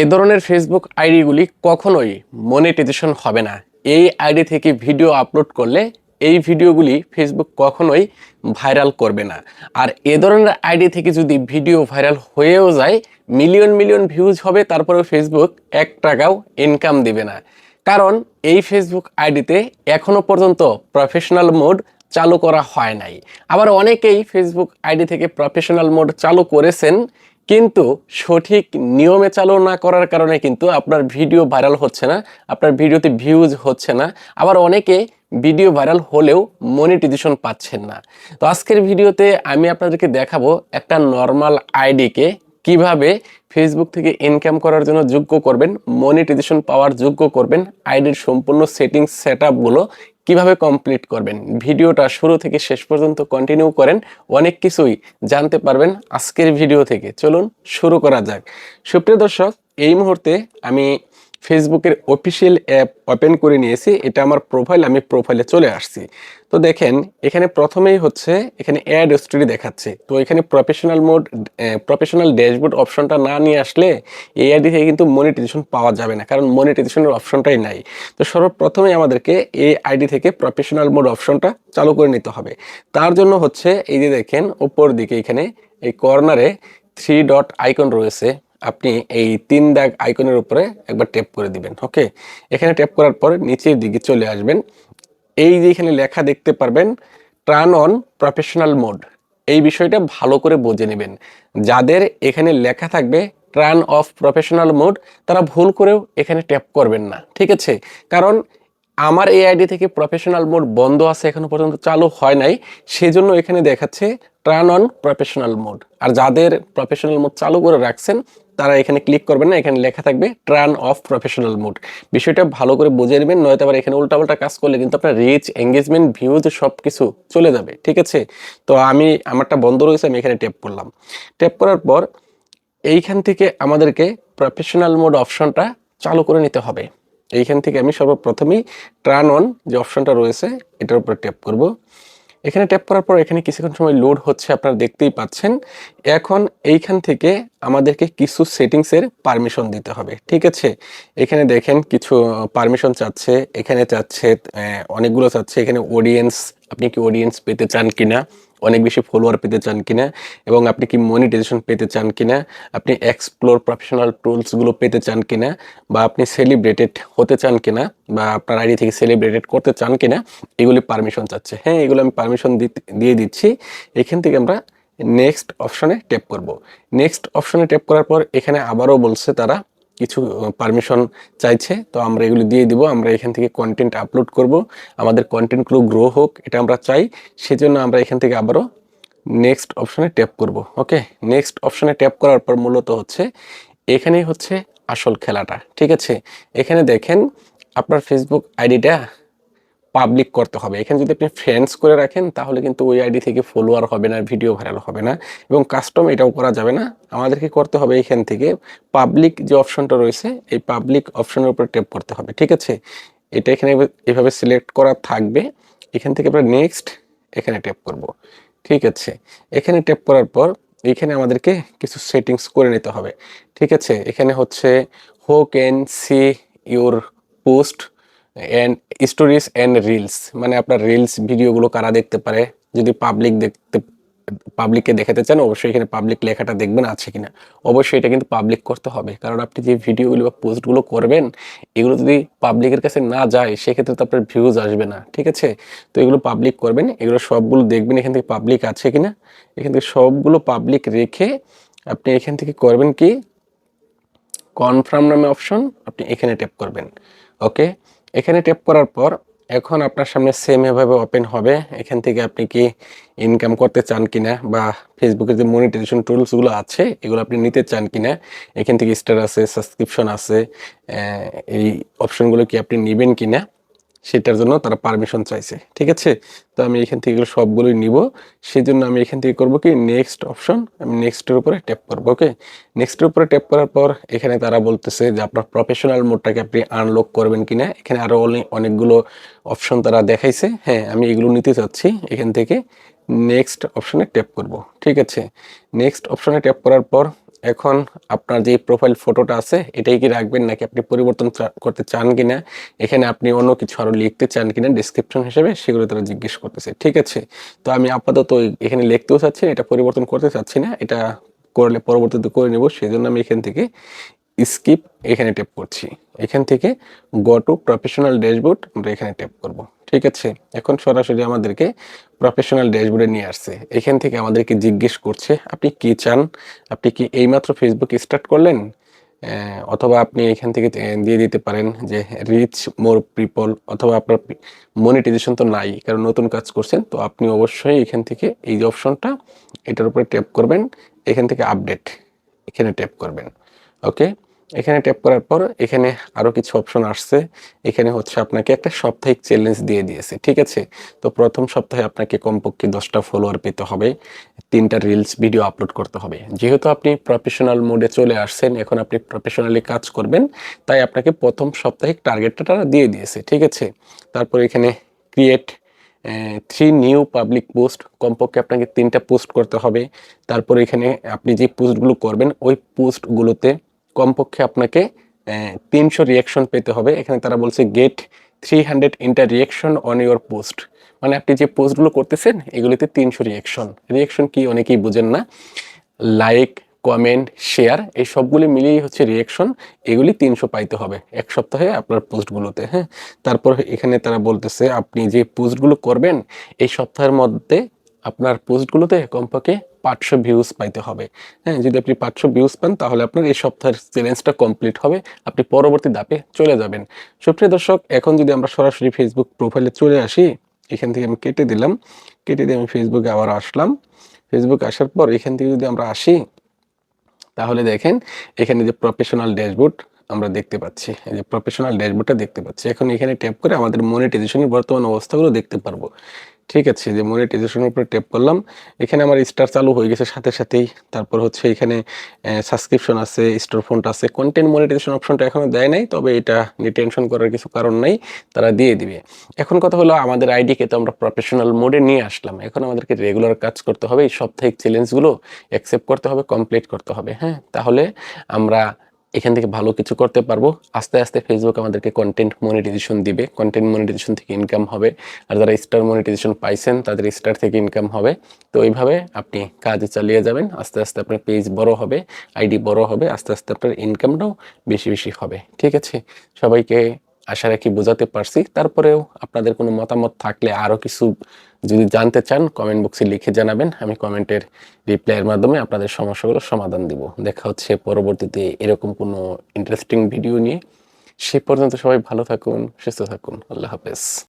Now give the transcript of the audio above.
এ ধরনের ফেসবুক আইডিগুলি কখনোই মনিটাইজেশন হবে না। এই আইডি থেকে ভিডিও আপলোড করলে এই ভিডিওগুলি ফেসবুক কখনোই ভাইরাল করবে না। আর এ ধরনের আইডি থেকে যদি ভিডিও ভাইরাল হয়েও যায় মিলিয়ন মিলিয়ন ভিউজ হবে, তারপরেও ফেসবুক এক টাকাও ইনকাম দিবে না। কারণ এই ফেসবুক আইডিতে এখনও পর্যন্ত প্রফেশনাল মোড চালু করা হয় নাই। আবার অনেকেই ফেসবুক আইডি থেকে প্রফেশনাল মোড চালু করেছেন কিন্তু সঠিক নিয়মে চালু না করার কারণে কিন্তু আপনার ভিডিও ভাইরাল হচ্ছে না, আপনার ভিডিওতে ভিউজ হচ্ছে না, আবার অনেকে ভিডিও ভাইরাল হলেও মনিটাইজেশন পাচ্ছেন না। তো আজকের ভিডিওতে আমি আপনাদেরকে দেখাবো একটা নর্মাল আইডিকে কীভাবে ফেসবুক থেকে ইনকাম করার জন্য যোগ্য করবেন মনিটাইজেশন পাওয়ার যোগ্য করবেন আইডির সম্পূর্ণ সেটিংস সেট আপগুলো কীভাবে কমপ্লিট করবেন? ভিডিওটা শুরু থেকে শেষ পর্যন্ত কন্টিনিউ করেন, অনেক কিছুই জানতে পারবেন আজকের ভিডিও থেকে। চলুন শুরু করা যাক। সুপ্রিয় দর্শক, এই মুহূর্তে আমি ফেসবুকের অফিসিয়াল অ্যাপ ওপেন করে নিয়েছি। এটা আমার প্রোফাইল আমি প্রোফাইলে চলে আসছি। তো দেখেন, এখানে প্রথমেই হচ্ছে এখানে অ্যাড স্টোরি দেখাচ্ছে। তো এখানে প্রফেশনাল মোড প্রফেশনাল ড্যাশবোর্ড অপশনটা না নিয়ে আসলে এই আইডি থেকে কিন্তু মনিটাইজেশন পাওয়া যাবে না, কারণ মনিটাইজেশনের অপশনটাই নাই। তো সর্বপ্রথমেই আমাদেরকে এই আইডি থেকে প্রফেশনাল মোড অপশনটা চালু করে নিতে হবে। তার জন্য হচ্ছে এই যে দেখেন, উপর দিকে এখানে এই কর্নারে থ্রি ডট আইকন রয়েছে। আপনি এই তিন দাগ আইকনের উপরে একবার ট্যাপ করে দিবেন ওকে এখানে ট্যাপ করার পর নিচের দিকে চলে আসবেন। এই যে এখানে লেখা দেখতে পারবেন টার্ন অন প্রফেশনাল মোড এই বিষয়টা ভালো করে বুঝে নেবেন। যাদের এখানে লেখা থাকবে টার্ন অফ প্রফেশনাল মোড তারা ভুল করেও এখানে ট্যাপ করবেন না, ঠিক আছে? কারণ আমার এই আইডি থেকে প্রফেশনাল মোড বন্ধ আছে এখনও পর্যন্ত, চালু হয় নাই। সেজন্য এখানে দেখাচ্ছে টার্ন অন প্রফেশনাল মোড আর যাদের প্রফেশনাল মোড চালু করে রাখছেন, তারা এখানে ক্লিক করবেন না, এখানে লেখা থাকবে টার্ন অফ প্রফেশনাল মোড বিষয়টা ভালো করে বুঝে নেবেন, নয়তো আবার এখানে উল্টাপাল্টা কাজ করলে কিন্তু আপনার রিচ এঙ্গেজমেন্ট ভিউজ সব কিছু চলে যাবে, ঠিক আছে? তো আমি, আমারটা বন্ধ রয়েছে, আমি এখানে ট্যাপ করলাম। ট্যাপ করার পর এইখান থেকে আমাদেরকে প্রফেশনাল মোড অপশনটা চালু করে নিতে হবে। এইখান থেকে আমি সর্বপ্রথমেই টার্ন অন যে অপশনটা রয়েছে, এটার উপরে ট্যাপ করব। এখানে ট্যাপ করার পর এখানে কিছুক্ষণ সময় লোড হচ্ছে, আপনারা দেখতেই পাচ্ছেন। এখন এইখান থেকে আমাদেরকে কিছু সেটিংসের পারমিশন দিতে হবে, ঠিক আছে? এখানে দেখেন কিছু পারমিশন চাচ্ছে, এখানে চাচ্ছে অনেকগুলো চাচ্ছে। এখানে অডিয়েন্স আপনি কি অডিয়েন্স পেতে চান কিনা? অনেক বেশি ফলোয়ার পেতে চান কিনা এবং আপনি কি মনিটাইজেশন পেতে চান কিনা, আপনি এক্সপ্লোর প্রফেশনাল টুলসগুলো পেতে চান কিনা বা আপনি সেলিব্রেটেড হতে চান কিনা বা আপনার আইডি থেকে সেলিব্রেটেড করতে চান কিনা, এগুলি পারমিশন চাচ্ছে। হ্যাঁ এগুলো আমি পারমিশন দিয়ে দিচ্ছি। এখান থেকে আমরা নেক্সট অপশনে ট্যাপ করব। নেক্সট অপশনে ট্যাপ করার পর এখানে আবারও বলছে তারা কিছু পারমিশন চাইছে, তো আমরা এগুলো দিয়ে দিব, আমরা এখান থেকে কন্টেন্ট আপলোড করব। আমাদের কন্টেন্টগুলো গ্রো হোক, এটা আমরা চাই, সেজন্য আমরা এখান থেকে আবারও নেক্সট অপশানে ট্যাপ করব ওকে নেক্সট অপশানে ট্যাপ করার পর মূলত হচ্ছে, এখানেই হচ্ছে আসল খেলাটা, ঠিক আছে? এখানে দেখেন, আপনার ফেসবুক আইডিটা পাবলিক করতে হবে। এখানে যদি আপনি ফ্রেন্ডস করে রাখেন, তাহলে কিন্তু ওই আইডি থেকে ফলোয়ার হবে না ভিডিও ভাইরাল হবে না এবং কাস্টম এটাও করা যাবে না। আমাদেরকে করতে হবে এখান থেকে পাবলিক যে অপশনটা রয়েছে, এই পাবলিক অপশনের উপর ট্যাপ করতে হবে, ঠিক আছে? এটা এখানে এভাবে সিলেক্ট করা থাকবে। এখান থেকে আমরা নেক্সট এখানে ট্যাপ করব, ঠিক আছে? এখানে ট্যাপ করার পর এখানে আমাদেরকে কিছু সেটিংস করে নিতে হবে, ঠিক আছে? এখানে হচ্ছে who can see your post and stories and reels মানে আপনার রিলস ভিডিওগুলো কারা দেখতে পারে? যদি পাবলিক দেখতে পাবলিককে দেখাতে চান, অবশ্যই এখানে পাবলিক লেখাটা দেখবেন আছে কিনা। অবশ্যই এটা কিন্তু পাবলিক করতে হবে। কারণ আপনি যে ভিডিওগুলো বা পোস্টগুলো করবেন, এগুলো যদি পাবলিকের কাছে না যায়, সেক্ষেত্রে তো আপনার ভিউজ আসবে না, ঠিক আছে? তো এগুলো পাবলিক করবেন, এগুলো সবগুলো দেখবেন এখান থেকে পাবলিক আছে কিনা। এখান থেকে সবগুলো পাবলিক রেখে আপনি এখান থেকে করবেন কি? কনফার্ম নামে অপশন আপনি এখানে ট্যাপ করবেন ওকে এখানে ট্যাপ করার পর এখন আপনার সামনে সেম এভাবে ওপেন হবে। এখান থেকে আপনি কি ইনকাম করতে চান কিনা বা ফেসবুকের যে মনিটাইজেশন টুলসগুলো আছে, এগুলো আপনি নিতে চান কিনা, এখান থেকে স্টার আছে সাবস্ক্রিপশন আছে এই অপশনগুলো কি আপনি নেবেন কিনা? সেটার জন্য তারা পারমিশন চাইছে, ঠিক আছে? তো আমি এখান থেকে সবগুলোই নিব। সেই জন্য আমি এখান থেকে করব কি? নেক্সট অপশন আমি নেক্সটের উপরে ট্যাপ করব ওকে নেক্সটের উপরে ট্যাপ করার পর এখানে তারা বলতেছে যে আপনার প্রফেশনাল মোডটাকে আপনি আনলক করবেন কিনা। এখানে আরও অনেকগুলো অপশন তারা দেখাইছে। হ্যাঁ আমি এগুলো নিতে চাচ্ছি এখান থেকে। নেক্সট অপশনে ট্যাপ করব, ঠিক আছে? নেক্সট অপশনে ট্যাপ করার পর এখন আপনার যে প্রোফাইল ফটোটা আছে, এটাই কি রাখবেন নাকি আপনি পরিবর্তন করতে চান কিনা? এখানে আপনি অন্য কিছু আরও লিখতে চান কিনা ডিসক্রিপশন হিসেবে সেগুলো তারা জিজ্ঞেস করতেছে। ঠিক আছে? তো আমি আপাতত এখানে লিখতেও চাচ্ছি, এটা পরিবর্তন করতে চাচ্ছি না, এটা করলে পরবর্তীতে করে নেব সেই জন্য আমি এখান থেকে স্কিপ এখানে ট্যাপ করছি। এখান থেকে গো টু প্রফেশনাল ড্যাশবোর্ড আমরা এখানে ট্যাপ করব। ঠিক আছে? এখন সরাসরি আমাদেরকে প্রফেশনাল ড্যাশবোর্ডে নিয়ে আসছে। এখান থেকে আমাদেরকে জিজ্ঞেস করছে, আপনি কি চান? আপনি কি এইমাত্র ফেসবুক স্টার্ট করলেন? অথবা আপনি এখান থেকে দিয়ে দিতে পারেন যে রিচ মোর পিপল অথবা আপনার মনিটাইজেশন তো নাই, কারণ নতুন কাজ করছেন, তো আপনি অবশ্যই এখান থেকে এই যে অপশনটা এটার উপরে ট্যাপ করবেন। এখান থেকে আপডেট এখানে ট্যাপ করবেন। ওকে এখানে ট্যাপ করার পর এখানে আরও কিছু অপশন আসছে। এখানে হচ্ছে আপনাকে একটা সাপ্তাহিক চ্যালেঞ্জ দিয়ে দিয়েছে, ঠিক আছে? তো প্রথম সপ্তাহে আপনাকে কমপক্ষে দশটা ফলোয়ার পেতে হবে, তিনটা রিলস ভিডিও আপলোড করতে হবে। যেহেতু আপনি প্রফেশনাল মোডে চলে আসছেন, এখন আপনি প্রফেশনালি কাজ করবেন, তাই আপনাকে প্রথম সাপ্তাহিক টার্গেটটা তারা দিয়ে দিয়েছে, ঠিক আছে? তারপর এখানে create three new public post কমপক্ষে আপনাকে তিনটা পোস্ট করতে হবে। তারপর এখানে আপনি যে পোস্টগুলো করবেন, ওই পোস্টগুলোতে কমপক্ষে আপনাকে তিনশো রিয়াকশন পেতে হবে। এখানে তারা বলছে get three hundred interaction on your post মানে আপনি যে পোস্টগুলো করতেছেন, এগুলিতে তিনশো রিয়াকশন রিয়াকশন কি অনেকেই বুঝেন না। লাইক কমেন্ট শেয়ার এই সবগুলি মিলিয়েই হচ্ছে রিয়াকশন এগুলি তিনশো পাইতে হবে এক সপ্তাহে আপনার পোস্টগুলোতে হ্যাঁ? তারপর এখানে তারা বলতেছে, আপনি যে পোস্টগুলো করবেন, এই সপ্তাহের মধ্যে আপনার পোস্টগুলোতে কমপক্ষে পাঁচশো ভিউজ পাইতে হবে। হ্যাঁ যদি আপনি পাঁচশো ভিউজ পান, তাহলে আপনার এই সপ্তাহের চ্যালেঞ্জটা কমপ্লিট হবে। আপনি পরবর্তী ধাপে চলে যাবেন। সুপ্রিয় দর্শক, এখন যদি আমরা সরাসরি ফেসবুক প্রোফাইলে চলে আসি, এখান থেকে আমি কেটে দিলাম। কেটে দিয়ে আমি ফেসবুকে আবার আসলাম। ফেসবুক আসার পর এখান থেকে যদি আমরা আসি, তাহলে দেখেন, এখানে যে প্রফেশনাল ড্যাশবোর্ড আমরা দেখতে পাচ্ছি। এই যে প্রফেশনাল ড্যাশবোর্ডটা দেখতে পাচ্ছি। এখন এখানে ট্যাপ করে আমাদের মনিটাইজেশনের বর্তমান অবস্থাগুলো দেখতে পারব। ঠিক আছে, যে মনিটাইজেশনের উপরে ট্যাপ করলাম। এখানে আমার স্টার চালু হয়ে গেছে সাথে সাথেই। তারপর হচ্ছে এখানে সাবস্ক্রিপশন আছে স্টোর ফোনটা আছে কন্টেন্ট মনিটাইজেশন অপশনটা এখনও দেয় নাই, তবে এটা নিয়ে টেনশন করার কিছু কারণ নাই, তারা দিয়ে দিবে। এখন কথা হলো, আমাদের আইডিকে তো আমরা প্রফেশনাল মোডে নিয়ে আসলাম। এখন আমাদেরকে রেগুলার কাজ করতে হবে, এই সাপ্তাহিক চ্যালেঞ্জগুলো অ্যাকসেপ্ট করতে হবে কমপ্লিট করতে হবে হ্যাঁ? তাহলে আমরা এখান থেকে ভালো কিছু করতে পারব। আস্তে আস্তে ফেসবুক আমাদেরকে কন্টেন্ট মনিটাইজেশন দিবে। কন্টেন্ট মনিটাইজেশন থেকে ইনকাম হবে। আর যারা স্টার মনিটাইজেশন পাইছেন, তাদের স্টার থেকে ইনকাম হবে। তো এইভাবে আপনি কাজ চালিয়ে যাবেন। আস্তে আস্তে আপনার পেজ বড় হবে আইডি বড় হবে। আস্তে আস্তে আপনার ইনকামটাও বেশি বেশি হবে। ঠিক আছে? সবাইকে আশা রাখি বোঝাতে পারছি। তারপরেও আপনাদের কোনো মতামত থাকলে আরও কিছু যদি জানতে চান কমেন্ট বক্সে লিখে জানাবেন। আমি কমেন্টের রিপ্লাইয়ের মাধ্যমে আপনাদের সমস্যাগুলো সমাধান দিব। দেখা হচ্ছে পরবর্তীতে এরকম কোনো ইন্টারেস্টিং ভিডিও নিয়ে। সে পর্যন্ত সবাই ভালো থাকুন, সুস্থ থাকুন। আল্লাহ হাফেজ।